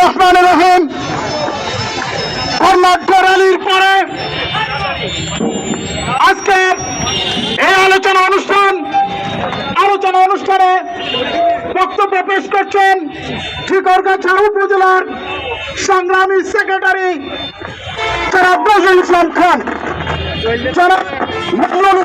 রহমান রহিম। কর্ণাটক র্যালির পরে আজকে এই আলোচনা অনুষ্ঠান, আলোচনা অনুষ্ঠানে বক্তব্য পেশ করছেন ঠিকরগাছা উপজেলার সংগ্রামী সেক্রেটারি যারা নজরুল ইসলাম খান যারা নজরুল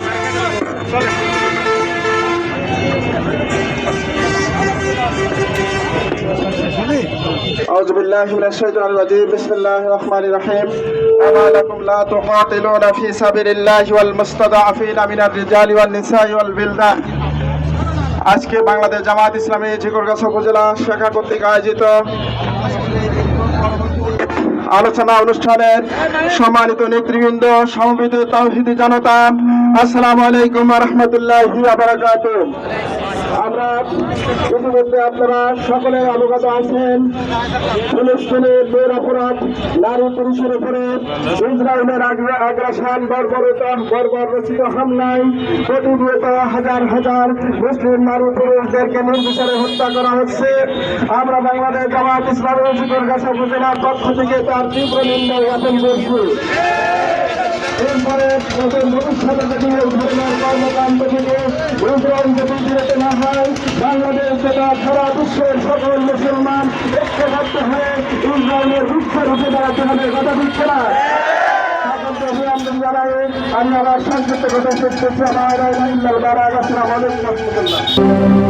أعوذ بالله من الشيطان الرجيم بسم الله الرحمن الرحيم وما لكم لا تقاتلون في سبيل الله والمستضعفين من الرجال والنساء والبلدان আজকে বাংলাদেশ জামাত ইসলামী ঝিকরগাছা উপজেলা শাখা কর্তৃক আয়োজিত আলোচনা অনুষ্ঠানের সম্মানিত নেতৃবৃন্দ সমবেত তাহিদি জনতা আসসালামু আলাইকুম রহমতুল্লাহ আমরা ইতিমধ্যে আপনারা সকলে অবগত আছেন। ফিলিস্তিনের মেয়ের অপরাধ, নারী পুরুষের উপরে ইসরায়েলের আগ্রা- আগ্রাসন বর্বরতা বর্বর রচিত হামলায় প্রতিনিয়ত হাজার হাজার মুসলিম নারী পুরুষদেরকে নির্বিচারে হত্যা করা হচ্ছে। আমরা বাংলাদেশ জামাত ইসলামের জিকরগাছা উপজেলার পক্ষ থেকে তার তীব্র নিন্দা জ্ঞাপন করছি এরপরে ভবিষ্যতে কর্মকাণ্ড ইসরায়েল যদি বিরত না হয়, বাংলাদেশ তথা সারা বিশ্বের সকল মুসলমান ঐক্যবদ্ধ হয়ে ইসরায়েলের রুক্ষের রূপে দাঁড়াতে হবে, কথা দিচ্ছে না। আমি আমার সংক্ষিপ্ত কথা শেষ করছি আমার আসসালামু আলাইকুম